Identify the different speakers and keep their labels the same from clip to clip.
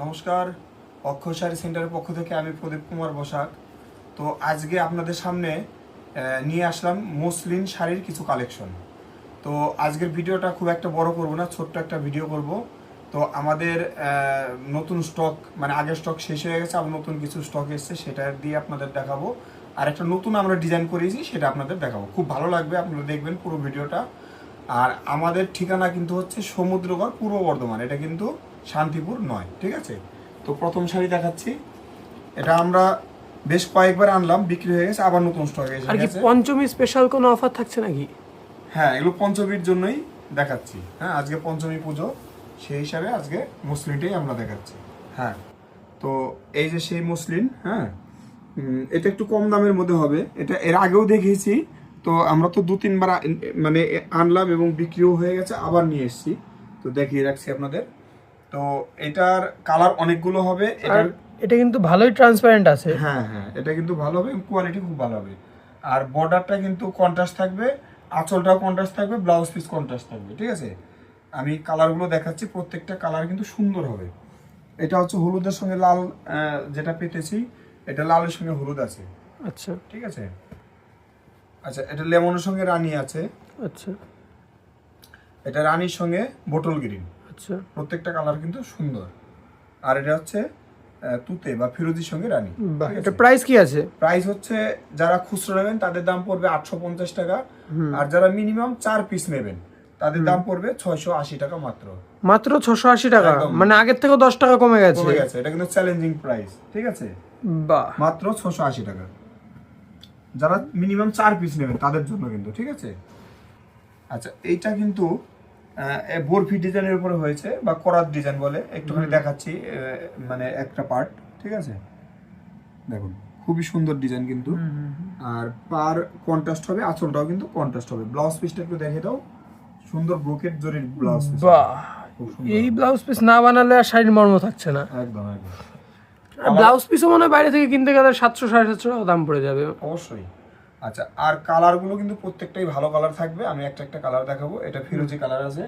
Speaker 1: নমস্কার, অক্ষয় শাড়ি সেন্টারের পক্ষ থেকে আমি প্রদীপ কুমার বসাক। তো আজকে আপনাদের সামনে নিয়ে আসলাম মসলিন শাড়ির কিছু কালেকশন তো আজকের ভিডিওটা খুব একটা বড় করব না, ছোট্ট একটা ভিডিও করব। তো আমাদের নতুন স্টক মানে আগের স্টক শেষ হয়ে গেছে, আবার নতুন কিছু স্টক এসছে, সেটা দিয়ে আপনাদের দেখাবো। আর একটা নতুন আমরা ডিজাইন করেছি, সেটা আপনাদের দেখাবো। খুব ভালো লাগবে, আপনারা দেখবেন পুরো ভিডিওটা। আর আমাদের ঠিকানা কিন্তু হচ্ছে সমুদ্রগড় পূর্ব বর্ধমান, এটা কিন্তু শান্তিপুর নয় ঠিক আছে? তো প্রথম শাড়ি দেখাচ্ছি। এটা আমরা বেশ কয়েকবার আনলাম বিক্রি হয়ে গেছে আবার নতুন স্টক এসে
Speaker 2: আর কি
Speaker 1: গেছে।
Speaker 2: পঞ্চমী স্পেশাল কোনো অফার থাকছে নাকি?
Speaker 1: হ্যাঁ এগুলো পঞ্চমীর জন্যই দেখাচ্ছি। হ্যাঁ আজকে পঞ্চমী পুজো সেই হিসাবে আজকে মুসলিমটাই আমরা দেখাচ্ছি। হ্যাঁ তো এই যে সেই মুসলিম হ্যাঁ এটা একটু কম দামের মধ্যে হবে। এটা এর আগেও দেখিয়েছি তো আমরা তো দু তিনবার মানে আনলাম এবং বিক্রিও হয়ে গেছে আবার নিয়ে এসেছি। তো দেখিয়ে রাখছি আপনাদের। তো এটার কালার অনেকগুলো হবে
Speaker 2: আর
Speaker 1: এটার
Speaker 2: এটা কিন্তু ভালোই ট্রান্সপারেন্ট আছে।
Speaker 1: হ্যাঁ হ্যাঁ এটা কিন্তু ভালো হবে কোয়ালিটি খুব ভালো হবে। আর বর্ডারটা কিন্তু কন্ট্রাস্ট থাকবে আঁচলটাও কন্ট্রাস্ট থাকবে ব্লাউজ পিস কন্ট্রাস্ট থাকবে ঠিক আছে? আমি কালারগুলো দেখাচ্ছি প্রত্যেকটা কালার কিন্তু সুন্দর হবে। এটা হচ্ছে হলুদের সঙ্গে লাল যেটা পেতেছি এটা লালের সঙ্গে হলুদ আছে।
Speaker 2: আচ্ছা।
Speaker 1: ঠিক আছে? আচ্ছা এটা লেমনের সঙ্গে রানী আছে।
Speaker 2: আচ্ছা।
Speaker 1: এটা রানীর সঙ্গে বোটল গ্রিন
Speaker 2: আচ্ছা।
Speaker 1: প্রত্যেকটা কালার কিন্তু সুন্দর। আর এটা হচ্ছে তুতে বা ফিরোজির সঙ্গে রানী।
Speaker 2: এটা প্রাইস কি আছে?
Speaker 1: প্রাইস হচ্ছে যারা খুচরো নেবেন তাদের দাম পড়বে আটশো পঞ্চাশ টাকা। আর যারা মিনিমাম চার পিস নেবেন তাদের দাম পড়বে ছয়শো আশি টাকা মাত্র।
Speaker 2: মাত্র ছশো আশি টাকা? মানে আগের থেকে দশ টাকা কমে গেছে।
Speaker 1: কমে গেছে। এটা কিন্তু চ্যালেঞ্জিং প্রাইস ঠিক আছে?
Speaker 2: বাহ।
Speaker 1: মাত্র ছশো আশি টাকা। যারা মিনিমাম চার পিস নেবেন তাদের জন্য কিন্তু ঠিক আছে? আচ্ছা এইটা কিন্তু বরফি ডিজাইনের উপরে হয়েছে বা করাত ডিজাইন বলে একটুখানি দেখাচ্ছি মানে একটা পার্ট ঠিক আছে? দেখুন খুবই সুন্দর ডিজাইন কিন্তু। আর পার কন্ট্রাস্ট হবে আঁচলটাও কিন্তু কন্ট্রাস্ট হবে। ব্লাউজ পিসটা একটু দেখে দাও। সুন্দর ব্রোকেট জরির ব্লাউজ পিস
Speaker 2: এই ব্লাউজ পিস না বানালে আর শাড়ির মর্ম থাকছে না।
Speaker 1: একদম একদম।
Speaker 2: আর ব্লাউজ পিসও মনে হয় বাইরে থেকে কিনতে গেলে সাতশো সাড়ে সাতশো টাকা দাম পড়ে যাবে।
Speaker 1: অবশ্যই। আচ্ছা আর কালারগুলো কিন্তু প্রত্যেকটাই ভালো কালার থাকবে। আমি একটা একটা কালার দেখাবো। এটা ফিরোজি কালার আছে।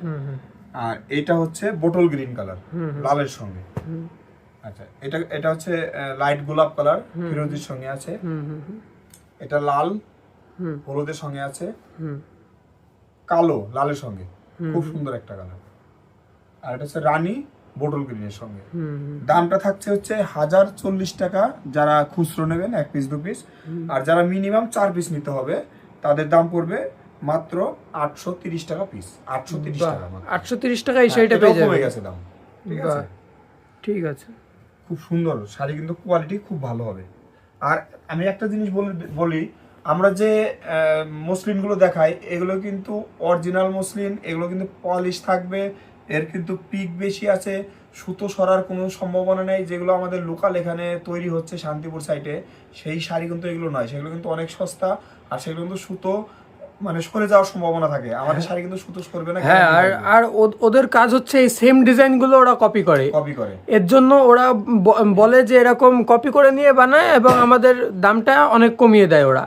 Speaker 1: আর এটা হচ্ছে বোটল গ্রিন কালার লালের সঙ্গে। আচ্ছা এটা এটা হচ্ছে লাইট গোলাপ কালার ফিরোজির সঙ্গে আছে। এটা লাল
Speaker 2: হুম।
Speaker 1: হলুদের সঙ্গে আছে।
Speaker 2: হুম।
Speaker 1: কালো লালের সঙ্গে। খুব সুন্দর একটা কালার আর এটা হচ্ছে রানী বোটল গ্রিনের সঙ্গে। দামটা থাকছে হচ্ছে হাজার চল্লিশ টাকা যারা খুচরো নেবেন এক পিস দু পিস আর যারা মিনিমাম চার পিস নিতে হবে তাদের দাম পড়বে মাত্র আটশো তিরিশ টাকা পিস আটশো তিরিশ টাকা
Speaker 2: আটশো তিরিশ টাকা এই
Speaker 1: হ্যাঁ,
Speaker 2: শাড়িটা পেয়ে
Speaker 1: কমে গেছে দাম। ঠিক আছে?
Speaker 2: ঠিক আছে।
Speaker 1: খুব সুন্দর শাড়ি কিন্তু কোয়ালিটি খুব ভালো হবে। আর আমি একটা জিনিস বলি- বলি আমরা যে আহ, মসলিনগুলো দেখাই এগুলো কিন্তু অরিজিনাল মসলিন এগুলো কিন্তু পলিশ থাকবে এর কিন্তু পিক বেশি আছে সুতো সরার কোনো সম্ভাবনা নেই যেগুলো আমাদের লোকাল এখানে তৈরি হচ্ছে শান্তিপুর সাইডে সেই শাড়ি কিন্তু এগুলো নয় সেগুলো কিন্তু অনেক সস্তা আর সেগুলো কিন্তু সুতো মানে সরে যাওয়ার সম্ভাবনা থাকে। আমাদের শাড়ি কিন্তু সুতো সরবে না
Speaker 2: হ্যাঁ আর আর ওদের কাজ হচ্ছে এই সেম ডিজাইনগুলো ওরা কপি করে।
Speaker 1: কপি করে।
Speaker 2: এর জন্য ওরা বলে যে এরকম কপি করে নিয়ে বানায় এবং আমাদের দামটা অনেক কমিয়ে দেয় ওরা।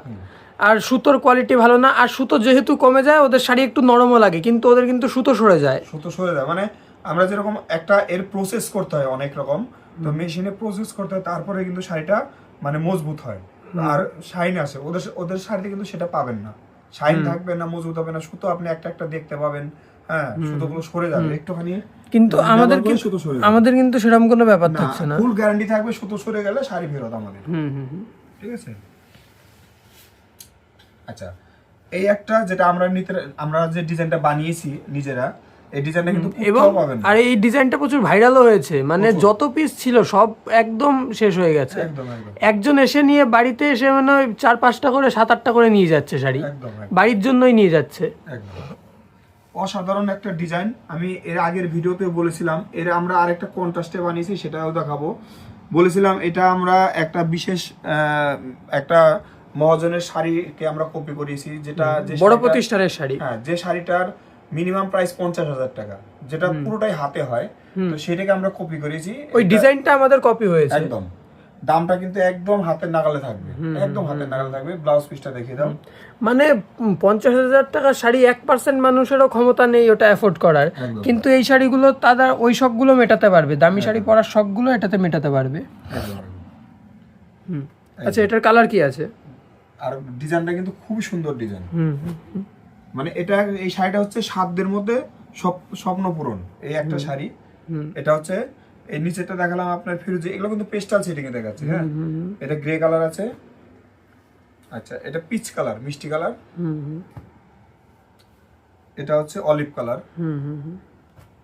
Speaker 2: আর সুতোর কোয়ালিটি ভালো না আর সুতো যেহেতু কমে যায় ওদের শাড়ি একটু নরমও লাগে কিন্তু ওদের কিন্তু সুতো সরে যায়।
Speaker 1: সুতো সরে যায় মানে আমরা যেরকম একটা এর প্রসেস করতে হয় অনেক রকম তো মেশিনে প্রসেস করতে হয় তারপরে কিন্তু শাড়িটা মানে মজবুত হয়। আর শাইন আসে ওদের ওদের শাড়িতে কিন্তু সেটা পাবেন না। শাইন থাকবে না মজবুত হবে না সুতো আপনি একটা একটা দেখতে পাবেন হ্যাঁ সুতোগুলো সরে যাবে একটুখানি
Speaker 2: কিন্তু আমাদের
Speaker 1: করলে
Speaker 2: কিন্তু
Speaker 1: সুতো সরে
Speaker 2: আমাদের কিন্তু সেরকম কোনো ব্যাপার থাকছে না।
Speaker 1: ফুল গ্যারান্টি থাকবে সুতো সরে গেলে শাড়ি ফেরত আমাদের।
Speaker 2: হুম হুম।
Speaker 1: ঠিক আছে? আচ্ছা এই একটা যেটা আমরা নিতে আমরা যে ডিজাইনটা বানিয়েছি নিজেরা এই ডিজাইনটা কিন্তু
Speaker 2: এবং আর এই ডিজাইনটা প্রচুর ভাইরালও হয়েছে মানে যত পিস ছিল সব একদম শেষ হয়ে গেছে। একজন এসে নিয়ে বাড়িতে এসে মানে চার পাঁচটা করে সাত আটটা করে নিয়ে যাচ্ছে শাড়ি। বাড়ির জন্যই নিয়ে যাচ্ছে।
Speaker 1: অসাধারণ একটা ডিজাইন। আমি এর আগের ভিডিওতে বলেছিলাম এর আমরা আরেকটা কন্ট্রাস্টে বানিয়েছি সেটাও দেখাবো। বলেছিলাম এটা আমরা একটা বিশেষ আহ, একটা মহাজনের শাড়িকে আমরা কপি করিয়েছি যেটা যে
Speaker 2: বড় প্রতিষ্ঠানের শাড়ি।
Speaker 1: হ্যাঁ যে শাড়িটার মিনিমাম প্রাইস পঞ্চাশ হাজার টাকা যেটা পুরোটাই হাতে হয় তো সেটাকে আমরা কপি করিয়েছি
Speaker 2: ওই ডিজাইনটা আমাদের কপি হয়েছে।
Speaker 1: একদম। দামটা কিন্তু একদম হাতের নাগালে থাকবে একদম হাতের নাগালে থাকবে ব্লাউজ পিসটা দেখিয়ে দাও।
Speaker 2: মানে পঞ্চাশ হাজার টাকার শাড়ি এক পার্সেন্ট মানুষেরও ক্ষমতা নেই ওটা অ্যাফোর্ড করার। কিন্তু এই শাড়িগুলো তাদের ওই শখগুলো মেটাতে পারবে দামি শাড়ি পরার শখগুলো এটাতে মেটাতে পারবে। আচ্ছা এটার কালার কি আছে?
Speaker 1: আর ডিজাইনটা কিন্তু খুবই সুন্দর ডিজাইন। মানে এটা এই শাড়িটা হচ্ছে সাতদের মধ্যে স্বপ- স্বপ্ন পূরণ এই একটা শাড়ি। এটা হচ্ছে এই নিচেটা দেখালাম আপনার ফিরোজি এগুলো কিন্তু পেস্টাল সেটিং এ দেখাচ্ছে হ্যাঁ? এটা গ্রে কালার আছে। আচ্ছা এটা পিচ কালার মিষ্টি কালার। এটা হচ্ছে অলিভ কালার।
Speaker 2: হুম, হুম, হুম,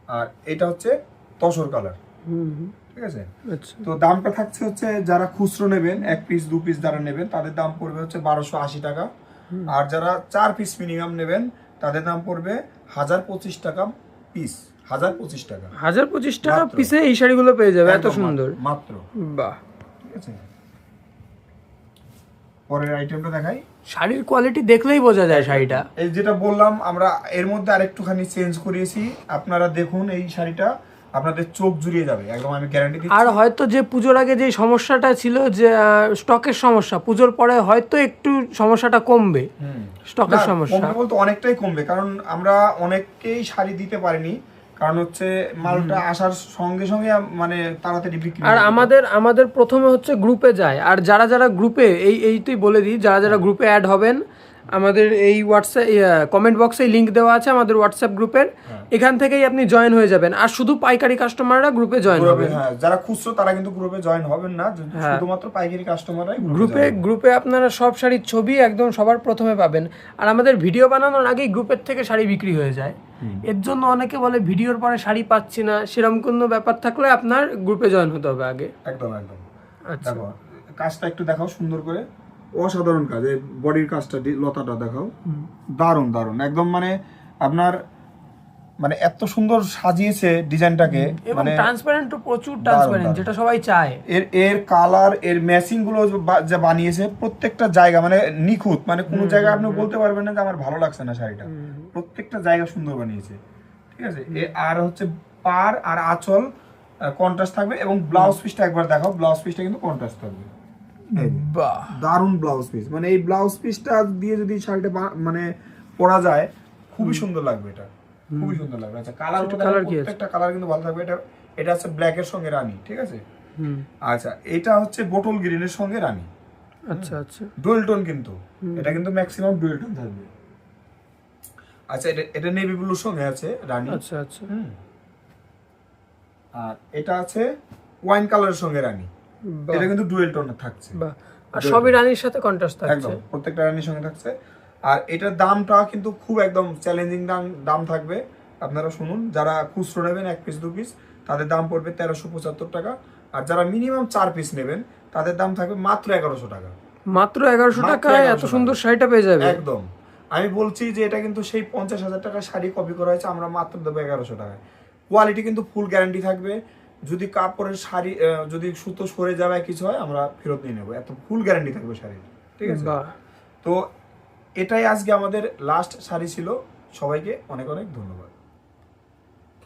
Speaker 1: আর এটা হচ্ছে তসর কালার। ঠিক আছে?
Speaker 2: আচ্ছা।
Speaker 1: তো দামটা থাকছে হচ্ছে যারা খুচরো নেবেন এক পিস দু পিস যারা নেবেন তাদের দাম পড়বে হচ্ছে বারোশো আশি টাকা। আর যারা চার পিস মিনিমাম নেবেন তাদের দাম পড়বে হাজার পঁচিশ টাকা পিস হাজার পঁচিশ টাকা।
Speaker 2: হাজার পঁচিশ টাকা পিসে এই শাড়িগুলো পেয়ে যাবে এত সুন্দর।
Speaker 1: মাত্র।
Speaker 2: বাহ।
Speaker 1: ঠিক আছে? পরের আইটেমটা দেখাই।
Speaker 2: শাড়ির কোয়ালিটি দেখলেই বোঝা যায় শাড়িটা।
Speaker 1: এই যেটা বললাম আমরা এর মধ্যে আরেকটুখানি চেঞ্জ করিয়েছি। আপনারা দেখুন এই শাড়িটা। আপনাদের চোখ জুড়িয়ে যাবে একদম আমি গ্যারান্টি দিচ্ছি।
Speaker 2: আর হয়তো যে পুজোর আগে যে সমস্যাটা ছিল যে স্টকের সমস্যা পুজোর পরে হয়তো একটু সমস্যাটা কমবে
Speaker 1: হুম।
Speaker 2: স্টকের সমস্যা।
Speaker 1: কমবে বলতে অনেকটাই কমবে কারণ আমরা অনেককেই শাড়ি দিতে পারিনি কারণ হচ্ছে মালটা আসার সঙ্গে সঙ্গে মানে তাড়াতাড়ি বিক্রি
Speaker 2: আর আমাদের আমাদের প্রথমে হচ্ছে গ্রুপে যায় আর যারা যারা গ্রুপে এই এইটাই বলে দিই যারা যারা গ্রুপে অ্যাড হবেন আমাদের এই হোয়াটসঅ্যাপ কমেন্ট বক্সে লিঙ্ক দেওয়া আছে আমাদের হোয়াটসঅ্যাপ গ্রুপের এখান থেকেই আপনি জয়েন হয়ে যাবেন। আর শুধু পাইকারি কাস্টমাররা গ্রুপে জয়েন হবে।
Speaker 1: হ্যাঁ যারা খুচরো তারা কিন্তু গ্রুপে জয়েন হবেন না। শুধুমাত্র পাইকারি কাস্টমাররাই
Speaker 2: গ্রুপে গ্রুপে আপনারা সব শাড়ির ছবি একদম সবার প্রথমে পাবেন। আর আমাদের ভিডিও বানানোর আগেই গ্রুপের থেকে শাড়ি বিক্রি হয়ে যায়। এর জন্য অনেকে বলে ভিডিওর পরে শাড়ি পাচ্ছি না। সেরকম কোনো ব্যাপার থাকলে আপনার গ্রুপে জয়েন হতে হবে আগে।
Speaker 1: একদম একদম।
Speaker 2: আচ্ছা।
Speaker 1: কাজটা একটু দেখাও সুন্দর করে। অসাধারণ কাজ এই বডির কাজটা লতাটা দেখাও। দারুণ দারুণ। একদম মানে আপনার মানে এত সুন্দর সাজিয়েছে ডিজাইনটাকে মানে
Speaker 2: ট্রান্সপারেন্ট প্রচুর ট্রান্সপারেন্ট যেটা সবাই চায়।
Speaker 1: এর এর কালারের ম্যাচিংগুলো যা বানিয়েছে প্রত্যেকটা জায়গা মানে নিখুঁত মানে কোনো জায়গায় আপনি বলতে পারবেন না যে আমার ভালো লাগছে না শাড়িটা। প্রত্যেকটা জায়গা সুন্দর বানিয়েছে। ঠিক আছে? এ- আর হচ্ছে পার আর আঁচল কন্ট্রাস্ট থাকবে এবং ব্লাউজ পিসটা একবার দেখাও। ব্লাউজ পিসটা কিন্তু কন্ট্রাস্ট থাকবে। দারুণ ব্লাউজ পিস মানে এই ব্লাউজ পিসটা দিয়ে যদি শাড়িটা মানে পরা যায় খুবই সুন্দর লাগবে এটা। খুবই সুন্দর লাগবে। আচ্ছা কালার
Speaker 2: colour কি আছে?
Speaker 1: প্রত্যেকটা কালার কিন্তু ভালো থাকবে। এটা এটা হচ্ছে ব্ল্যাক এর সঙ্গে রানী ঠিক আছে?
Speaker 2: হুম।
Speaker 1: আচ্ছা এটা হচ্ছে বোটল গ্রিনের সঙ্গে রানী।
Speaker 2: আচ্ছা আচ্ছা।
Speaker 1: ডুয়েল টোন কিন্তু এটা কিন্তু ম্যাক্সিমাম ডুয়েল টোন থাকবে। আচ্ছা এটা এটা নেভি ব্লুর সঙ্গে আছে রানী।
Speaker 2: আচ্ছা আচ্ছা।
Speaker 1: হুম। আর এটা আছে ওয়াইন কালারের সঙ্গে রানী। এটা কিন্তু ডুয়েল টোন থাকছে।
Speaker 2: আর সবই রানীর সাথে কন্ট্রাস্ট থাকছে।
Speaker 1: একদম প্রত্যেকটা রানীর সঙ্গে থাকছে। আর এটার দামটা কিন্তু খুব একদম চ্যালেঞ্জিং দাম দাম থাকবে। আপনারা শুনুন যারা খুচরো নেবেন এক পিস দু পিস তাদের দাম পড়বে তেরোশো পঁচাত্তর টাকা। আর যারা মিনিমাম চার পিস নেবেন তাদের দাম থাকবে মাত্র এগারোশো টাকা।
Speaker 2: মাত্র এগারোশো টাকায় এত সুন্দর শাড়িটা পেয়ে যাবে।
Speaker 1: একদম। আমি বলছি যে এটা কিন্তু সেই পঞ্চাশ হাজার টাকার শাড়ি কপি করা হয়েছে আমরা মাত্র দেবো এগারোশো টাকায়। কোয়ালিটি কিন্তু ফুল গ্যারান্টি থাকবে। যদি কাপড়ের শাড়ি যদি সুতো সরে যাবে কিছু হয় আমরা ফেরত নিয়ে নেব। এত ফুল গ্যারান্টি থাকবে শাড়ির ঠিক আছে? তো এটাই আজকে আমাদের লাস্ট শাড়ি ছিল। সবাইকে অনেক অনেক ধন্যবাদ।